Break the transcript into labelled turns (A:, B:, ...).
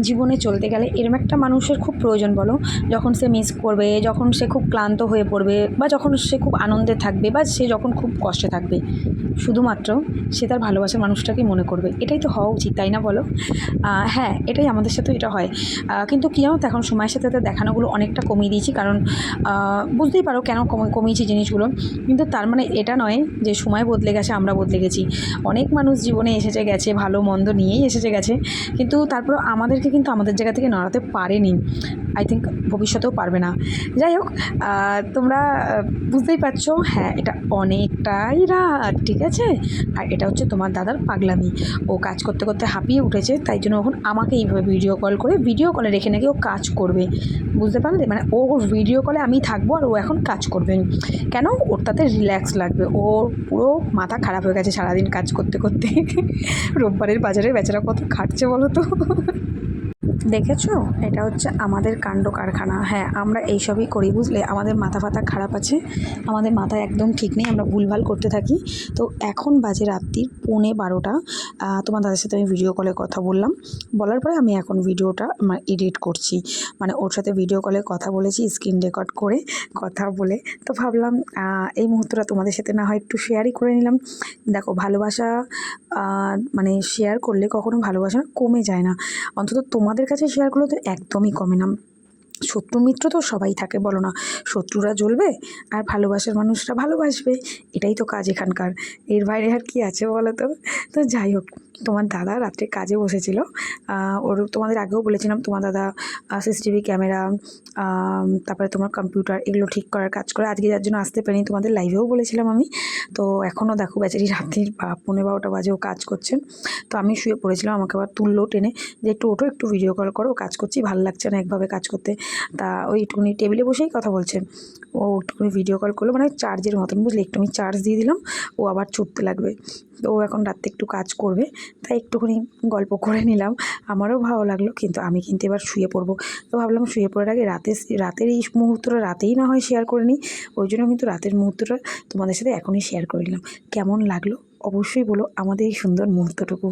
A: জীবনে চলতে গেলে এরম একটা মানুষের খুব প্রয়োজন বলো। যখন সে মিস করবে, যখন সে খুব ক্লান্ত হয়ে পড়বে বা যখন সে খুব আনন্দে থাকবে বা সে যখন খুব কষ্টে থাকবে, শুধুমাত্র সে তার ভালোবাসার মানুষটাকেই মনে করবে। এটাই তো হওয়া উচিত, তাই না বলো? হ্যাঁ এটাই আমাদের সাথেও এটা হয়। কিন্তু কী জানো তো, এখন সময়ের সাথে সাথে দেখানোগুলো অনেকটা কমিয়ে দিয়েছি। কারণ বুঝতেই পারো কেন কমে- কমিয়েছি জিনিসগুলো। কিন্তু তার মানে এটা নয় যে সময় বদলে গেছে, আমরা বদলে গেছি। অনেক মানুষ জীবনে এসেছে, গেছে, ভালো, মন্দ নিয়েই এসেছে, গেছে। কিন্তু তারপর আমাদেরকে কিন্তু আমাদের জায়গা থেকে নড়াতে পারেনি। আই থিঙ্ক ভবিষ্যতেও পারবে না। যাই হোক তোমরা বুঝতেই পারছ হ্যাঁ এটা অনেকটাই রাত, ঠিক আছে? আর এটা হচ্ছে তোমার দাদার পাগলামি। ও কাজ করতে করতে হাঁপিয়ে উঠেছে, তাই জন্য এখন আমাকে এইভাবে ভিডিও কল করে ভিডিও কলে রেখে নাকি ও কাজ করবে। বুঝতে পারলে? মানে ও ভিডিও কলে আমি থাকব আর ও এখন কাজ করবে। কেন? ওর তাতে রিল্যাক্স লাগবে। ওর পুরো মাথা খারাপ হয়ে গেছে সারাদিন কাজ করতে করতে। রোববারের বাজারে বেচারা কত খাটছে বলো তো? দেখেছ? এটা হচ্ছে আমাদের কাণ্ড কারখানা। হ্যাঁ আমরা এইসবই করি বুঝলে? আমাদের মাথা ফাতা খারাপ আছে। আমাদের মাথা একদম ঠিক নেই, আমরা ভুলভাল করতে থাকি। তো এখন বাজে রাত্রির পৌনে বারোটা। তোমার দাদার সাথে আমি ভিডিও কলে কথা বললাম। বলার পরে আমি এখন ভিডিওটা এডিট করছি। মানে ওর সাথে ভিডিও কলে কথা বলেছি স্ক্রিন রেকর্ড করে কথা বলে। তো ভাবলাম এই মুহূর্তটা তোমাদের সাথে না হয় একটু শেয়ারই করে নিলাম। দেখো, ভালোবাসা মানে শেয়ার করলে কখনো ভালোবাসা কমে যায় না। অন্তত তোমাদের কাছে শেয়ারগুলো তো একদমই কমে না। শত্রু মিত্র তো সবাই থাকে, বলো না। শত্রুরা জ্বলবে আর ভালোবাসার মানুষরা ভালোবাসবে। এটাই তো কাজ এখানকার। এর বাইরে আর কি আছে বলো তো? তো যাই হোক। তোমার দাদা রাত্রে কাজে বসেছিল। ওর তোমাদের আগেও বলেছিলাম, তোমার দাদা সিসিটিভি ক্যামেরা তারপরে তোমার কম্পিউটার এগুলো ঠিক করার কাজ করে। আজকে যার জন্য আসতে পারিনি, তোমাদের লাইভেও বলেছিলাম আমি। তো এখনও দেখো বেচারি রাত্রির বা- পৌনে বারোটা বাজে ও কাজ করছে। তো আমি শুয়ে পড়েছিলাম, আমাকে আবার তুললো টেনে। যে একটু ওঠো, একটু ভিডিও কল করো, কাজ করছি, ভালো লাগছে না একভাবে কাজ করতে। তা ওই একটুখানি টেবিলে বসেই কথা বলছে। ও একটুখানি ভিডিও কল করল মানে চার্জের মতন, বুঝলি? একটু আমি চার্জ দিয়ে দিলাম, ও আবার ছুটতে লাগবে। ও এখন রাত্রে একটু কাজ করবে, তাই একটুখানি গল্প করে নিলাম। আমারও ভালো লাগল, কিন্তু আমি কিন্তু এবার শুয়ে পড়ব। তো ভাবলাম শুয়ে পড়ার আগে রাতে রাতের এই মুহূর্তটা রাতেই না হয় শেয়ার করে নিই। ওই জন্য কিন্তু রাতের মুহূর্তটা তোমাদের সাথে এখনই শেয়ার করে নিলাম। কেমন লাগল? অবশ্যই বলো আমাদের এই সুন্দর মুহূর্তটুকু।